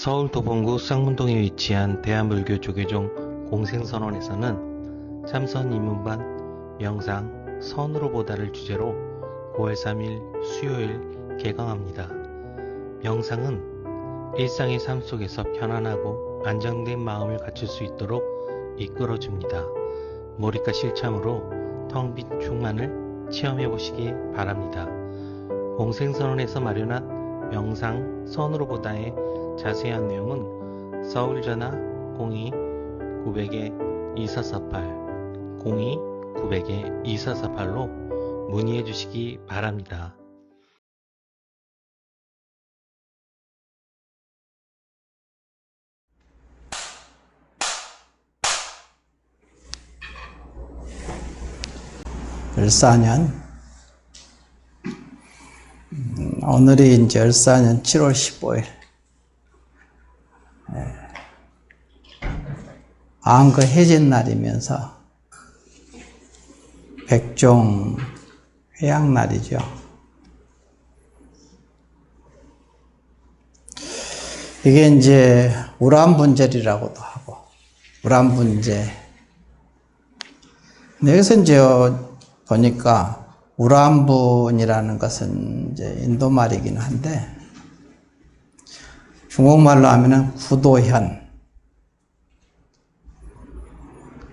서울 도봉구 쌍문동에 위치한 대한불교 조계종 공생선원에서는 참선 입문반 명상 선으로 보다를 주제로 9월 3일 수요일 개강합니다. 명상은 일상의 삶 속에서 편안하고 안정된 마음을 갖출 수 있도록 이끌어줍니다. 몰입과 실참으로 텅빈 중만을 체험해 보시기 바랍니다. 공생선언에서 마련한 명상 선으로 보다의 자세한 내용은 서울 전화 02 900에 2448 02 900에 2448로 문의해 주시기 바랍니다. 열사년 음, 오늘이 이제 열사년 7월 15일. 안거 해진 날이면서 백종 회양 날이죠. 이게 이제 우란분절이라고도 하고 우란분제. 근데 여기서 이제 보니까 우란분이라는 것은 이제 인도 말이긴 한데 중국말로 하면은 구도현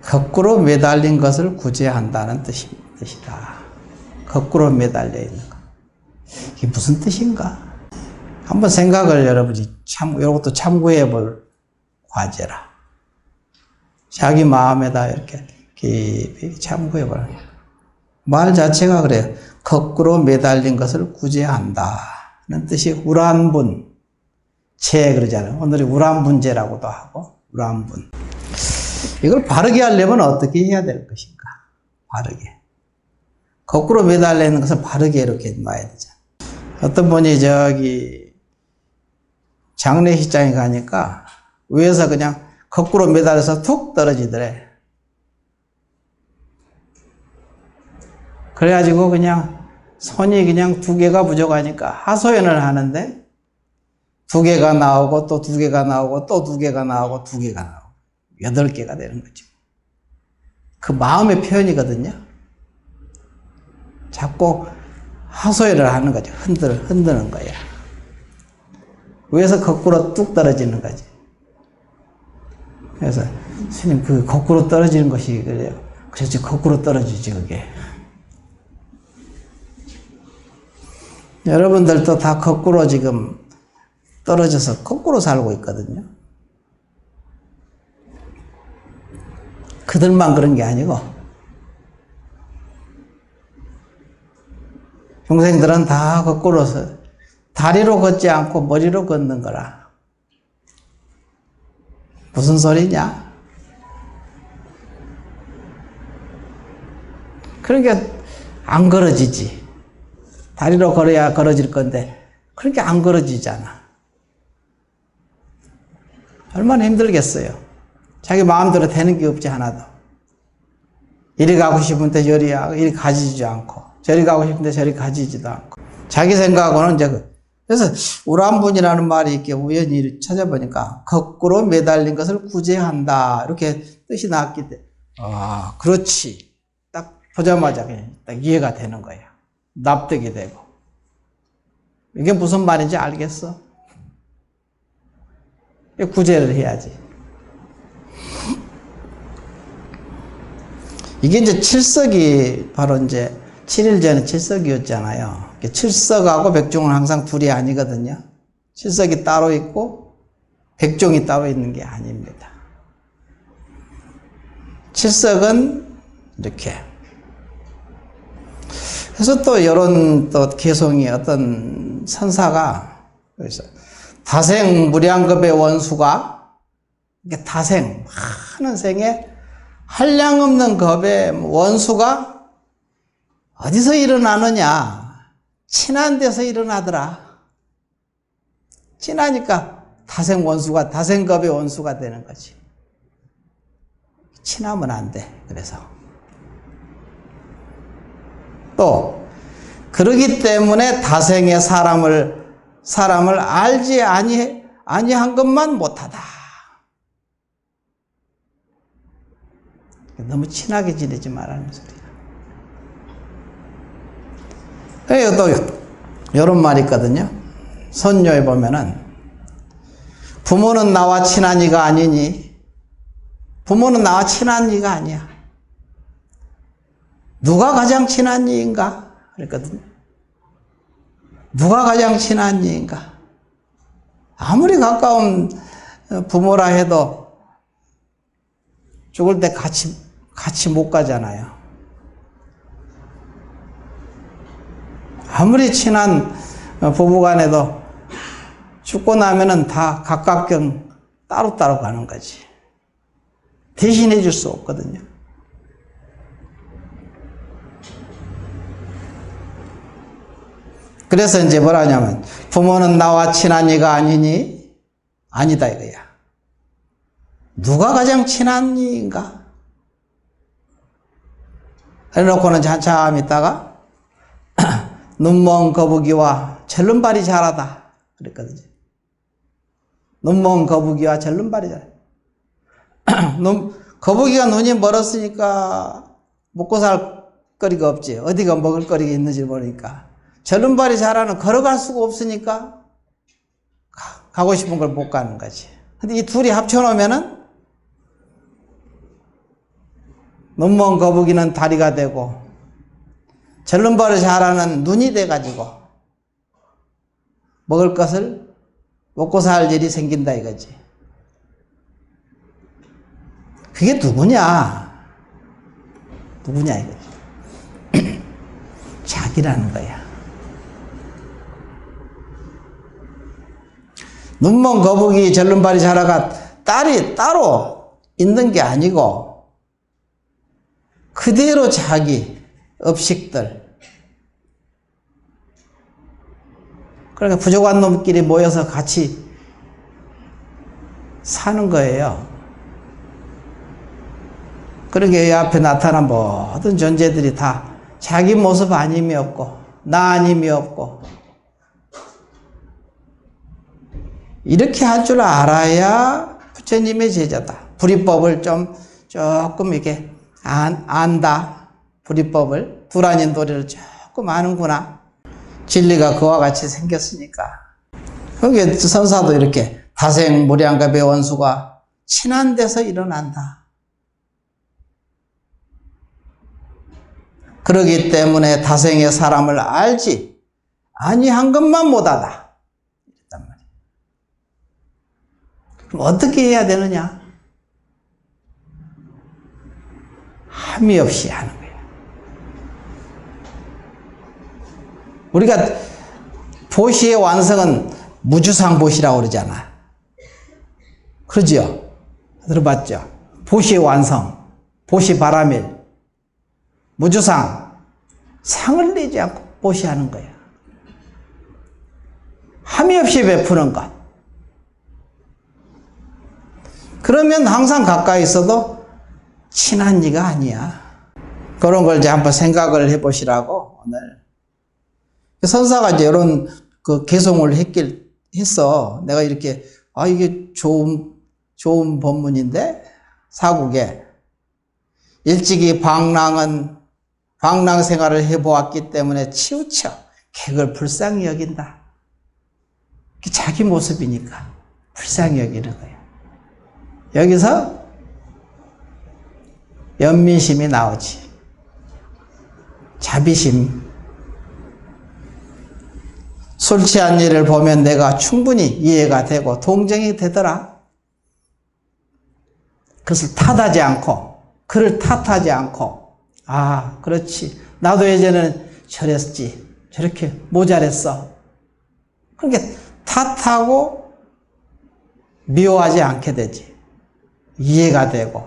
거꾸로 매달린 것을 구제한다는 뜻이, 뜻이다. 거꾸로 매달려 있는 것. 이게 무슨 뜻인가? 한번 생각을 여러분이 참, 이것도 참고해 볼 과제라. 자기 마음에다 이렇게 깊이 참고해 보라. 말 자체가 그래요. 거꾸로 매달린 것을 구제한다는 뜻이 우란분. 제 그러잖아요. 오늘이 우란분제라고도 하고, 우란분. 이걸 바르게 하려면 어떻게 해야 될 것인가? 바르게. 거꾸로 매달려 있는 것을 바르게 이렇게 놔야 되잖아. 어떤 분이 저기 장례식장에 가니까 위에서 그냥 거꾸로 매달려서 툭 떨어지더래. 그래가지고 그냥 손이 그냥 두 개가 부족하니까 하소연을 하는데 두 개가 나오고 또 두 개가 나오고 또 두 개가 나오고 두 개가 나오고 여덟 개가 되는 거죠. 그 마음의 표현이거든요. 자꾸 하소연을 하는 거죠. 흔들, 흔드는 거야. 위에서 거꾸로 뚝 떨어지는 거지. 그래서, 스님, 그 거꾸로 떨어지는 것이 그래요. 그렇지, 거꾸로 떨어지지, 그게. 여러분들도 다 거꾸로 지금 떨어져서 거꾸로 살고 있거든요. 그들만 그런 게 아니고, 중생들은 다 거꾸로서 다리로 걷지 않고 머리로 걷는 거라. 무슨 소리냐? 그러니까 안 걸어지지. 다리로 걸어야 걸어질 건데, 그렇게 안 걸어지잖아. 얼마나 힘들겠어요. 자기 마음대로 되는 게 없지, 하나도. 이리 가고 싶은데 저리, 이리 가지지도 않고, 저리 가고 싶은데 저리 가지지도 않고. 자기 생각하고는 이제, 그- 그래서 우란분이라는 말이 이렇게 우연히 찾아보니까, 거꾸로 매달린 것을 구제한다. 이렇게 뜻이 나왔기 때문에, 아, 그렇지. 딱 보자마자 그냥 딱 이해가 되는 거예요. 납득이 되고. 이게 무슨 말인지 알겠어? 구제를 해야지. 이게 이제 칠석이 바로 이제 7일 전에 칠석이었잖아요. 칠석하고 백종은 항상 둘이 아니거든요. 칠석이 따로 있고 백종이 따로 있는 게 아닙니다. 칠석은 이렇게. 그래서 또 이런 또 개성이 어떤 선사가 그래서 다생 무량급의 원수가 이게 다생 많은 생에 한량 없는 겁의 원수가 어디서 일어나느냐? 친한 데서 일어나더라. 친하니까 다생 원수가 다생겁의 원수가 되는 거지. 친하면 안 돼. 그래서 또 그러기 때문에 다생의 사람을 사람을 알지 아니 아니한 것만 못하다. 너무 친하게 지내지 말라는 소리야. 그래서 또 이런 말이 있거든요. 선녀에 보면은 부모는 나와 친한 이가 아니니 부모는 나와 친한 이가 아니야. 누가 가장 친한 이인가? 그랬거든요. 누가 가장 친한 이인가? 아무리 가까운 부모라 해도 죽을 때 같이, 같이 못 가잖아요. 아무리 친한 부부 간에도 죽고 나면은 다 각각경 따로따로 가는 거지. 대신해 줄 수 없거든요. 그래서 이제 뭐라 하냐면 부모는 나와 친한 이가 아니니 아니다 이거야. 누가 가장 친한 이인가? 해놓고는 한참 있다가 눈먼 거북이와 절름발이 잘하다 그랬거든요. 눈먼 거북이와 절름발이 잘. 눈, 거북이가 눈이 멀었으니까 먹고 살 거리가 없지. 어디가 먹을 거리가 있는지 모르니까. 절름발이 잘하는 걸어갈 수가 없으니까 가, 고 싶은 걸 못 가는 거지. 근데 이 둘이 합쳐놓으면은 눈먼 거북이는 다리가 되고 절름발을 잘하는 눈이 돼가지고 먹을 것을 먹고 살 일이 생긴다 이거지. 그게 누구냐? 누구냐 이거지. 자기라는 거야. 눈먼 거북이 절름발이 자라가 딸이 따로 있는 게 아니고 그대로 자기 업식들 그러니까 부족한 놈끼리 모여서 같이 사는 거예요. 그러게 이 앞에 나타난 모든 존재들이 다 자기 모습 아님이 없고 나 아님이 없고 이렇게 할 줄 알아야 부처님의 제자다. 불이법을 좀 조금 이렇게 안, 안다. 불이법을 불안인 도리를 조금 아는구나. 진리가 그와 같이 생겼으니까. 거기에 선사도 이렇게 다생 무량갑의 원수가 친한 데서 일어난다. 그러기 때문에 다생의 사람을 알지 아니한 것만 못하다. 이랬단 말이야. 그럼 어떻게 해야 되느냐? 함이 없이 하는 거야. 우리가 보시의 완성은 무주상 보시라고 그러잖아. 그러죠? 들어봤죠? 보시의 완성, 보시 바라밀, 무주상, 상을 내지 않고 보시하는 거야. 함이 없이 베푸는 것. 그러면 항상 가까이 있어도 친한 이가 아니야. 그런 걸 이제 한번 생각을 해보시라고 오늘. 선사가 이제 이런 그 개송을 했길, 했어. 내가 이렇게, 아, 이게 좋은, 좋은 법문인데? 사국에. 일찍이 방랑은, 방랑 생활을 해보았기 때문에 치우쳐. 객을 불쌍히 여긴다. 자기 모습이니까 불쌍히 여기는 거야. 여기서 연민심이 나오지. 자비심. 술 취한 일을 보면 내가 충분히 이해가 되고 동정이 되더라. 그것을 탓하지 않고, 그를 탓하지 않고, 아, 그렇지. 나도 예전에는 저랬지. 저렇게 모자랬어. 그러니까 탓하고 미워하지 않게 되지. 이해가 되고,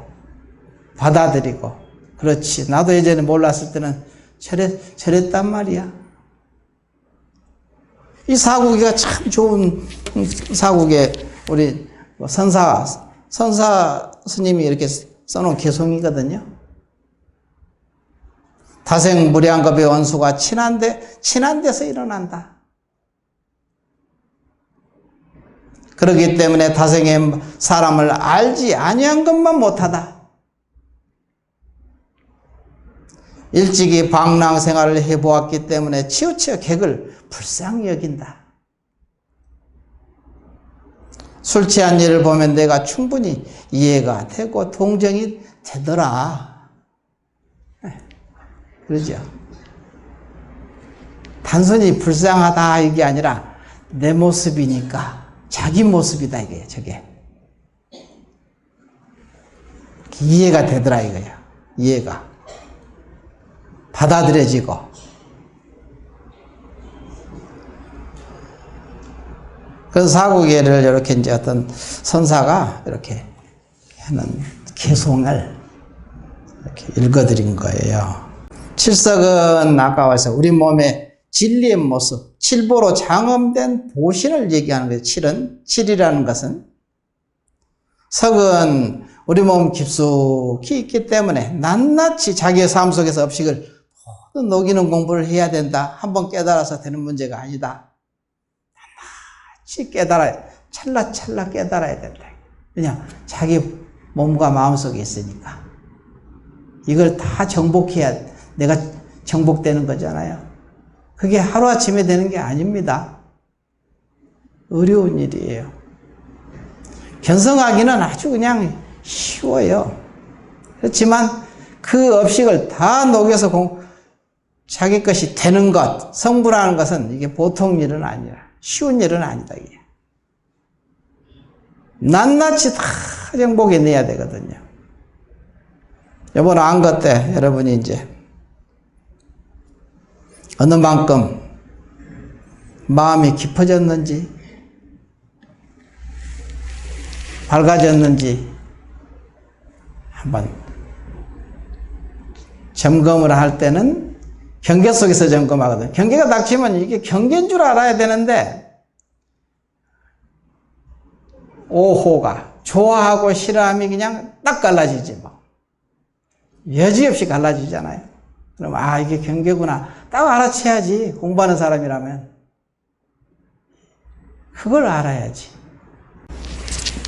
받아들이고, 그렇지. 나도 예전에 몰랐을 때는 저랬, 저랬단 말이야. 이 사국이가 참 좋은 사국에 우리 선사, 선사 스님이 이렇게 써놓은 개송이거든요. 다생 무량겁의 원수가 친한데, 친한 데서 일어난다. 그렇기 때문에 타생의 사람을 알지 아니한 것만 못하다. 일찍이 방랑 생활을 해보았기 때문에 치우쳐 객을 불쌍히 여긴다. 술 취한 일을 보면 내가 충분히 이해가 되고 동정이 되더라. 네, 그러죠. 단순히 불쌍하다 이게 아니라 내 모습이니까 자기 모습이다 이게 저게 이해가 되더라 이거야. 이해가 받아들여지고 그래서 사고계를 이렇게 이제 어떤 선사가 이렇게 하는 개송을 이렇게 읽어드린 거예요. 칠석은 아까 와서 우리 몸의 진리의 모습, 칠보로 장엄된 보신을 얘기하는 거예요. 칠은, 칠이라는 것은. 석은 우리 몸 깊숙이 있기 때문에 낱낱이 자기의 삶 속에서 업식을 모두 녹이는 공부를 해야 된다. 한번 깨달아서 되는 문제가 아니다. 낱낱이 깨달아야, 찰나찰나 깨달아야 된다. 그냥 자기 몸과 마음 속에 있으니까. 이걸 다 정복해야 내가 정복되는 거잖아요. 그게 하루아침에 되는 게 아닙니다. 어려운 일이에요. 견성하기는 아주 그냥 쉬워요. 그렇지만 그 업식을 다 녹여서 공, 자기 것이 되는 것, 성불하는 것은 이게 보통 일은 아니라, 쉬운 일은 아니다, 이게. 낱낱이 다 정복해 내야 되거든요. 이번 안거 때 여러분이 이제 어느 만큼 마음이 깊어졌는지, 밝아졌는지 한번 점검을 할 때는 경계 속에서 점검하거든. 경계가 닥치면 이게 경계인 줄 알아야 되는데, 오호가, 좋아하고 싫어함이 그냥 딱 갈라지지 뭐. 여지없이 갈라지잖아요. 그럼, 아, 이게 경계구나. 딱 알아채야지. 공부하는 사람이라면. 그걸 알아야지.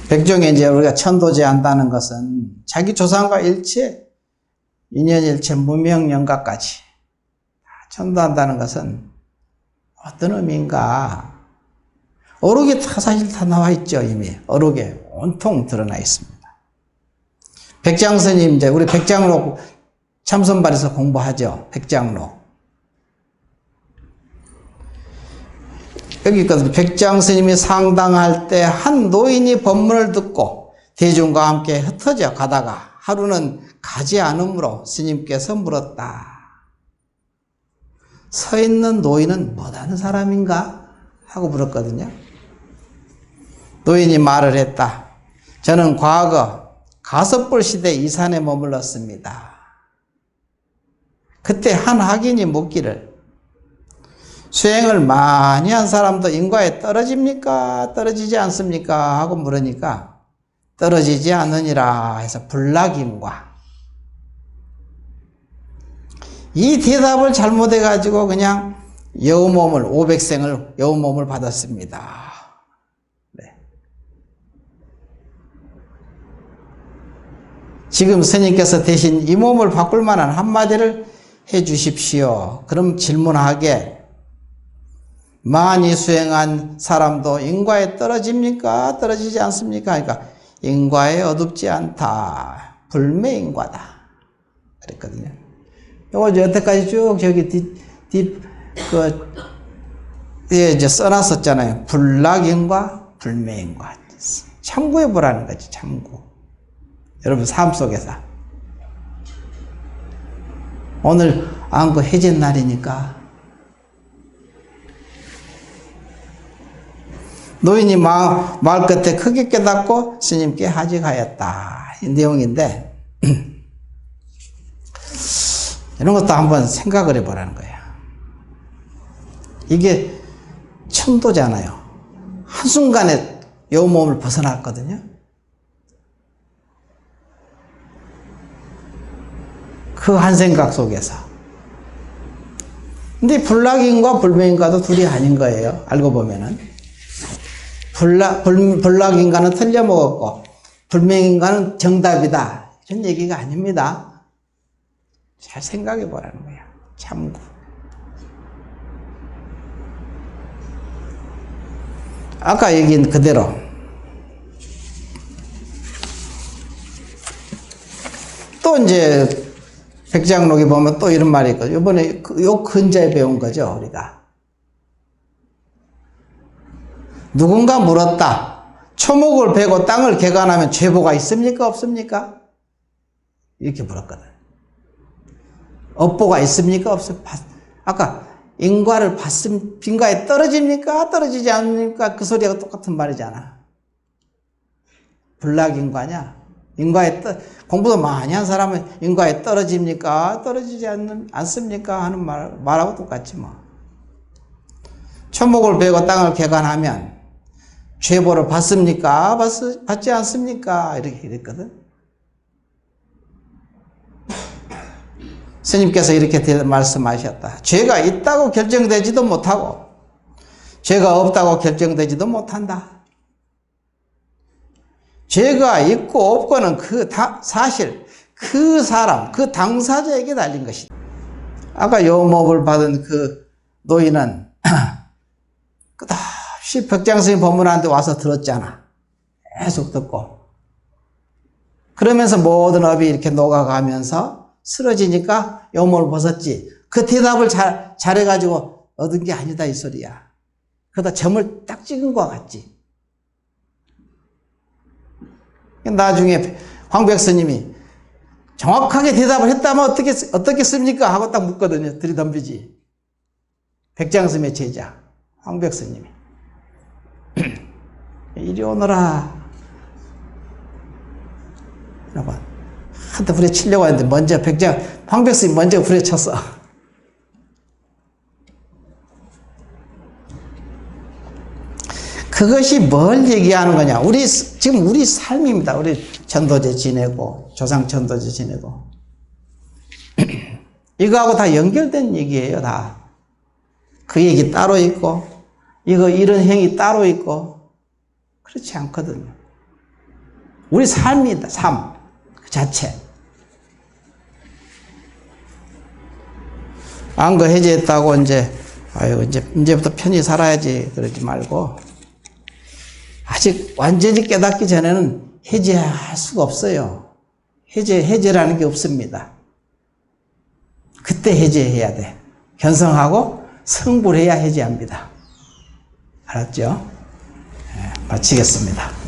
백종에 이제 우리가 천도제 한다는 것은 자기 조상과 일체, 인연일체, 무명연가까지 천도한다는 것은 어떤 의미인가? 어록에 다 사실 다 나와 있죠, 이미. 어록에 온통 드러나 있습니다. 백장 스님, 이제 우리 백장로 참선발에서 공부하죠. 백장로. 여기 있거든요. 백장 스님이 상당할 때 한 노인이 법문을 듣고 대중과 함께 흩어져 가다가 하루는 가지 않으므로 스님께서 물었다. 서 있는 노인은 뭐하는 사람인가? 하고 물었거든요. 노인이 말을 했다. 저는 과거 가섭불 시대 이산에 머물렀습니다. 그때 한 학인이 묻기를 수행을 많이 한 사람도 인과에 떨어집니까? 떨어지지 않습니까? 하고 물으니까 떨어지지 않느니라 해서 불락인과 이 대답을 잘못해 가지고 그냥 여우몸을, 500생을 여우몸을 받았습니다. 네. 지금 스님께서 대신 이 몸을 바꿀 만한 한마디를 해 주십시오. 그럼 질문하게 많이 수행한 사람도 인과에 떨어집니까? 떨어지지 않습니까? 그러니까 인과에 어둡지 않다. 불매인과다. 그랬거든요. 요거 여태까지 쭉 저기 뒷, 뒷, 그, 예, 이제 써놨었잖아요. 불락인과 불매인과. 참고해 보라는 거지, 참고. 여러분 삶 속에서. 오늘 안고 해진 날이니까 노인이 마, 말 끝에 크게 깨닫고 스님께 하직하였다. 이 내용인데 이런 것도 한번 생각을 해보라는 거예요. 이게 천도잖아요. 한순간에 요 몸을 벗어났거든요. 그 한 생각 속에서. 근데 불락인과 불명인과도 둘이 아닌 거예요. 알고 보면은. 불락, 불, 불락 인간은 틀려먹었고, 불명 인간은 정답이다. 이런 얘기가 아닙니다. 잘 생각해 보라는 거야. 참고. 아까 얘기한 그대로. 또 이제 백장록에 보면 또 이런 말이 있거든요. 이번에 그- 요 근자에 배운 거죠, 우리가. 누군가 물었다. 초목을 베고 땅을 개간하면 죄보가 있습니까? 없습니까? 이렇게 물었거든. 업보가 있습니까? 없습니까? 아까 인과를 봤음, 빈과에 떨어집니까? 떨어지지 않습니까? 그 소리가 똑같은 말이잖아. 불락인과냐? 인과에 떠, 공부도 많이 한 사람은 인과에 떨어집니까? 떨어지지 않는, 않습니까? 하는 말, 말하고 똑같지 뭐. 초목을 베고 땅을 개간하면 죄보를 받습니까? 받, 받지 않습니까? 이렇게 이랬거든. 스님께서 이렇게 대- 말씀하셨다. 죄가 있다고 결정되지도 못하고, 죄가 없다고 결정되지도 못한다. 죄가 있고 없고는 그 다, 사실, 그 사람, 그 당사자에게 달린 것이다. 아까 요목을 받은 그 노인은 끝 벽장스님 법문한테 와서 들었잖아. 계속 듣고. 그러면서 모든 업이 이렇게 녹아가면서 쓰러지니까 요목을 벗었지. 그 대답을 잘, 잘해가지고 얻은 게 아니다, 이 소리야. 그러다 점을 딱 찍은 것 같지. 나중에 황백 스님이 정확하게 대답을 했다면 어떻게, 어떻겠습니까? 하고 딱 묻거든요. 들이덤비지. 백장스님의 제자, 황백 스님이. 이리 오너라. 이러고 한테 후려치려고 했는데 먼저 백장, 황백 스님 먼저 후려쳤어. 그것이 뭘 얘기하는 거냐? 우리 지금 우리 삶입니다. 우리 전도제 지내고 조상 전도제 지내고 이거하고 다 연결된 얘기예요. 다. 그 얘기 따로 있고 이거 이런 행위 따로 있고 그렇지 않거든요. 우리 삶이다. 삶. 그 자체. 안거 해제했다고 이제 아유 이제 이제부터 편히 살아야지 그러지 말고 아직 완전히 깨닫기 전에는 해제할 수가 없어요. 해제, 해제라는 게 없습니다. 그때 해제해야 돼. 견성하고 성불해야 해제합니다. 알았죠? 네, 마치겠습니다.